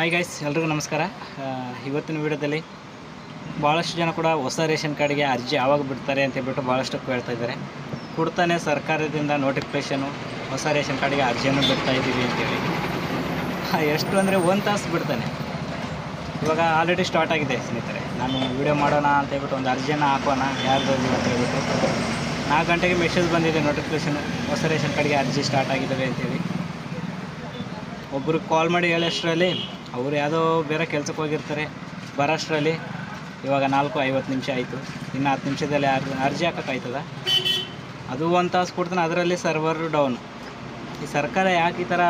Hi guys ಎಲ್ರಿಗೂ ನಮಸ್ಕಾರ. ಇವತ್ತಿನ ವಿಡಿಯೋದಲ್ಲಿ ಭಾಳಷ್ಟು ಜನ ಕೂಡ ಹೊಸ ರೇಷನ್ ಕಾರ್ಡ್ಗೆ ಅರ್ಜಿ ಯಾವಾಗ ಬಿಡ್ತಾರೆ ಅಂತ ಹೇಳ್ಬಿಟ್ಟು ಭಾಳಷ್ಟು ಕೇಳ್ತಾ ಇದ್ದಾರೆ. ಕೊಡ್ತಾನೆ ಸರ್ಕಾರದಿಂದ ನೋಟಿಫಿಕೇಷನು ಹೊಸ ರೇಷನ್ ಕಾರ್ಡ್ಗೆ ಅರ್ಜಿಯನ್ನು ಬಿಡ್ತಾ ಇದ್ದೀವಿ ಅಂತೇಳಿ ಎಷ್ಟು ಅಂದರೆ ಒಂದು ತಾಸು ಬಿಡ್ತಾನೆ. ಇವಾಗ ಆಲ್ರೆಡಿ ಸ್ಟಾರ್ಟ್ ಆಗಿದೆ ಸ್ನೇಹಿತರೆ. ನಾನು ವಿಡಿಯೋ ಮಾಡೋಣ ಅಂತ ಹೇಳ್ಬಿಟ್ಟು ಒಂದು ಅರ್ಜಿಯನ್ನು ಹಾಕೋಣ ಯಾರ್ದು ಅಂತ ಹೇಳ್ಬಿಟ್ಟು. ನಾಲ್ಕು ಗಂಟೆಗೆ ಮೆಸೇಜ್ ಬಂದಿದೆ ನೋಟಿಫಿಕೇಷನು ಹೊಸ ರೇಷನ್ ಕಾರ್ಡ್ಗೆ ಅರ್ಜಿ ಸ್ಟಾರ್ಟ್ ಆಗಿದ್ದಾವೆ ಅಂತೇಳಿ ಒಬ್ಬರು ಕಾಲ್ ಮಾಡಿ ಹೇಳೋಷ್ಟರಲ್ಲಿ ಅವ್ರು ಯಾವುದೋ ಬೇರೆ ಕೆಲ್ಸಕ್ಕೆ ಹೋಗಿರ್ತಾರೆ ಬರೋಷ್ಟರಲ್ಲಿ. ಇವಾಗ ನಾಲ್ಕು ಐವತ್ತು ನಿಮಿಷ ಆಯಿತು. ಇನ್ನು ಹತ್ತು ನಿಮಿಷದಲ್ಲಿ ಅರ್ಜಿ ಅರ್ಜಿ ಹಾಕೋಕ್ಕಾಯ್ತದ? ಅದು ಒಂದು ತಾಸು ಕೊಡ್ತಾನೆ, ಅದರಲ್ಲಿ ಸರ್ವರ್ ಡೌನ್ ಈ ಸರ್ಕಾರ ಯಾಕೆ ಈ ಥರ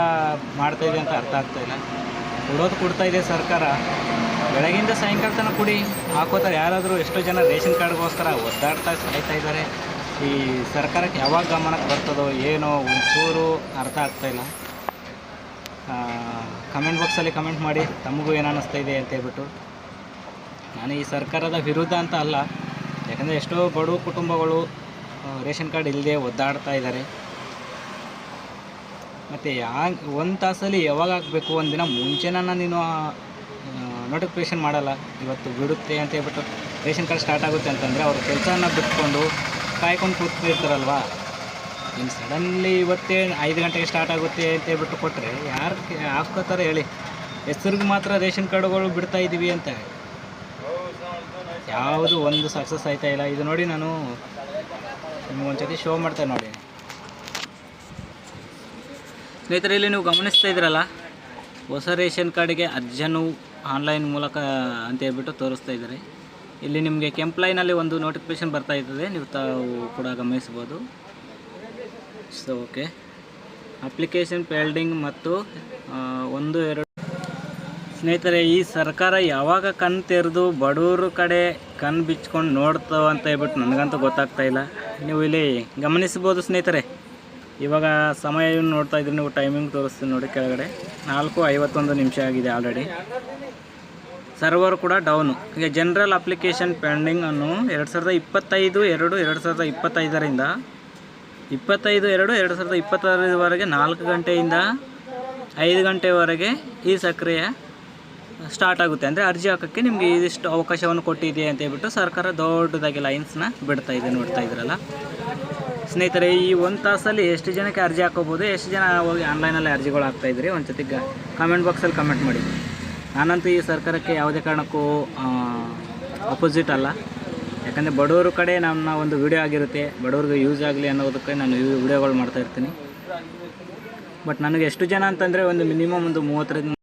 ಮಾಡ್ತಾಯಿದೆ ಅಂತ ಅರ್ಥ ಆಗ್ತಾಯಿಲ್ಲ ಕೊಡೋದು ಇದೆ ಸರ್ಕಾರ. ಬೆಳಗಿಂದ ಸಾಯಂಕಾಲ ತನಕ ಕುಡಿ. ಹಾಕೋತಾರೆ. ಯಾರಾದರೂ ಎಷ್ಟೋ ಜನ ರೇಷನ್ ಕಾರ್ಡ್ಗೋಸ್ಕರ ಒದ್ದಾಡ್ತಾ ಸಾಯ್ತಾ ಇದ್ದಾರೆ. ಈ ಸರ್ಕಾರಕ್ಕೆ ಯಾವಾಗ ಗಮನಕ್ಕೆ ಬರ್ತದೋ ಏನೋ ಒಂಚೂರು ಅರ್ಥ ಆಗ್ತಾಯಿಲ್ಲ ಕಮೆಂಟ್ ಬಾಕ್ಸಲ್ಲಿ ಕಮೆಂಟ್ ಮಾಡಿ, ತಮಗೂ ಏನು ಅನ್ನಿಸ್ತಾ ಇದೆ ಅಂತ ಹೇಳ್ಬಿಟ್ಟು. ನಾನು ಈ ಸರ್ಕಾರದ ವಿರುದ್ಧ ಅಂತ ಅಲ್ಲ, ಯಾಕಂದರೆ ಎಷ್ಟೋ ಬಡ ಕುಟುಂಬಗಳು ರೇಷನ್ ಕಾರ್ಡ್ ಇಲ್ಲದೆ ಒದ್ದಾಡ್ತಾ ಇದ್ದಾರೆ. ಮತ್ತು ಯಾ ಒಂದು ತಾಸಲ್ಲಿ ಯಾವಾಗ ಆಗಬೇಕು ಒಂದು ದಿನ ಮುಂಚೆನ ನೀನು ನೋಟಿಫಿಕೇಷನ್ ಮಾಡಲ್ಲ. ಇವತ್ತು ಬಿಡುತ್ತೆ ಅಂತ ಹೇಳ್ಬಿಟ್ಟು ರೇಷನ್ ಕಾರ್ಡ್ ಸ್ಟಾರ್ಟ್ ಆಗುತ್ತೆ ಅಂತಂದರೆ ಅವರು ಕೆಲಸನ ಬಿಟ್ಕೊಂಡು ಕಾಯ್ಕೊಂಡು ಕೂತ್ಕೊಂಡಿರ್ತಾರಲ್ವಾ? ಇನ್ನು ಸಡನ್ಲಿ ಇವತ್ತೇ ಐದು ಗಂಟೆಗೆ ಸ್ಟಾರ್ಟ್ ಆಗುತ್ತೆ ಅಂತ ಹೇಳ್ಬಿಟ್ಟು ಕೊಟ್ಟರೆ ಯಾರು ಹಾಕ್ಕೋತಾರೆ ಹೇಳಿ. ಹೆಸರಿಗೆ ಮಾತ್ರ ರೇಷನ್ ಕಾರ್ಡುಗಳು ಬಿಡ್ತಾ ಇದ್ದೀವಿ ಅಂತ. ಯಾವುದು ಒಂದು ಸಕ್ಸಸ್ ಆಯ್ತಾ ಇಲ್ಲ. ಇದು ನೋಡಿ ನಾನು ನಿಮ್ಗೊಂದ್ಸತಿ ಶೋ ಮಾಡ್ತೇನೆ ನೋಡಿ. ಸ್ನೇಹಿತರೆ, ಇಲ್ಲಿ ನೀವು ಗಮನಿಸ್ತಾ ಇದ್ದೀರಲ್ಲ? ಹೊಸ ರೇಷನ್ ಕಾರ್ಡಿಗೆ ಅರ್ಜನ್ನು ಆನ್ಲೈನ್ ಮೂಲಕ ಅಂತ ಹೇಳ್ಬಿಟ್ಟು ತೋರಿಸ್ತಾ ಇದ್ದಾರೆ. ಇಲ್ಲಿ ನಿಮಗೆ ಕೆಂಪ್ ಲೈನಲ್ಲಿ ಒಂದು ನೋಟಿಫಿಕೇಶನ್ ಬರ್ತಾ ಇರ್ತದೆ. ನೀವು ತಾವು ಕೂಡ ಗಮನಿಸ್ಬೋದು ಸೊ ಓಕೆ ಅಪ್ಲಿಕೇಶನ್ ಪೆಲ್ಡಿಂಗ್ ಮತ್ತು ಒಂದು, ಎರಡು. ಸ್ನೇಹಿತರೆ, ಈ ಸರ್ಕಾರ ಯಾವಾಗ ಕಣ್ಣು ತೆರೆದು ಬಡವ್ರ ಕಡೆ ಕಣ್ಣು ಬಿಚ್ಕೊಂಡು ನೋಡ್ತಾವ ಅಂತ ಹೇಳ್ಬಿಟ್ಟು ನನಗಂತೂ ಗೊತ್ತಾಗ್ತಾ ಇಲ್ಲ. ನೀವು ಇಲ್ಲಿ ಗಮನಿಸ್ಬೋದು ಸ್ನೇಹಿತರೆ. ಇವಾಗ ಸಮಯ ನೋಡ್ತಾ ಇದ್ರೆ ನೀವು ಟೈಮಿಂಗ್ ತೋರಿಸ್ತೀನಿ ನೋಡಿ ಕೆಳಗಡೆ. ನಾಲ್ಕು ಐವತ್ತೊಂದು ನಿಮಿಷ ಆಗಿದೆ ಆಲ್ರೆಡಿ ಸರ್ವರ್ ಕೂಡ ಡೌನು ಈಗ ಜನರಲ್ ಅಪ್ಲಿಕೇಶನ್ ಪೆಂಡಿಂಗ್ ಅನ್ನು ಎರಡು ಸಾವಿರದ ಇಪ್ಪತ್ತೈದು, ಎರಡು ಎರಡು ಸಾವಿರದ ಇಪ್ಪತ್ತೈದರಿಂದ ಇಪ್ಪತ್ತೈದು, ಎರಡು ಎರಡು ಸಾವಿರದ ಇಪ್ಪತ್ತಾರರವರೆಗೆ ನಾಲ್ಕು ಗಂಟೆಯಿಂದ ಐದು ಗಂಟೆವರೆಗೆ ಈ ಸಕ್ರಿಯ ಸ್ಟಾರ್ಟ್ ಆಗುತ್ತೆ. ಅಂದರೆ ಅರ್ಜಿ ಹಾಕೋಕ್ಕೆ ನಿಮಗೆ ಇದಿಷ್ಟು ಅವಕಾಶವನ್ನು ಕೊಟ್ಟಿದೆ ಅಂತ ಹೇಳ್ಬಿಟ್ಟು ಸರ್ಕಾರ ದೊಡ್ಡದಾಗಿ ಲೈನ್ಸ್ನ ಬಿಡ್ತಾ ಇದೆ, ನೋಡ್ತಾ ಇದ್ರಲ್ಲ. ಸ್ನೇಹಿತರೆ, ಈ ಒಂದು ತಾಸಲ್ಲಿ ಎಷ್ಟು ಜನಕ್ಕೆ ಅರ್ಜಿ ಹಾಕೋಬೋದು? ಎಷ್ಟು ಜನ ಹೋಗಿ ಆನ್ಲೈನಲ್ಲಿ ಅರ್ಜಿಗಳು ಹಾಕ್ತಾ ಇದ್ರಿ? ಒಂದು ಸತಿ ಕಮೆಂಟ್ ಬಾಕ್ಸಲ್ಲಿ ಕಮೆಂಟ್ ಮಾಡಿ. ನಾನಂತೂ ಈ ಸರ್ಕಾರಕ್ಕೆ ಯಾವುದೇ ಕಾರಣಕ್ಕೂ ಅಪೋಸಿಟ್ ಅಲ್ಲ. ಯಾಕಂದರೆ ಬಡವರ ಕಡೆ ನನ್ನ ಒಂದು ವಿಡಿಯೋ ಆಗಿರುತ್ತೆ, ಬಡವ್ರಿಗೆ ಯೂಸ್ ಆಗಲಿ ಅನ್ನೋದಕ್ಕೆ ನಾನು ವಿಡಿಯೋಗಳು ಮಾಡ್ತಾಯಿರ್ತೀನಿ ಬಟ್ ನನಗೆ ಎಷ್ಟು ಜನ ಅಂತಂದರೆ ಒಂದು ಮಿನಿಮಮ್ ಒಂದು ಮೂವತ್ತರಿಂದ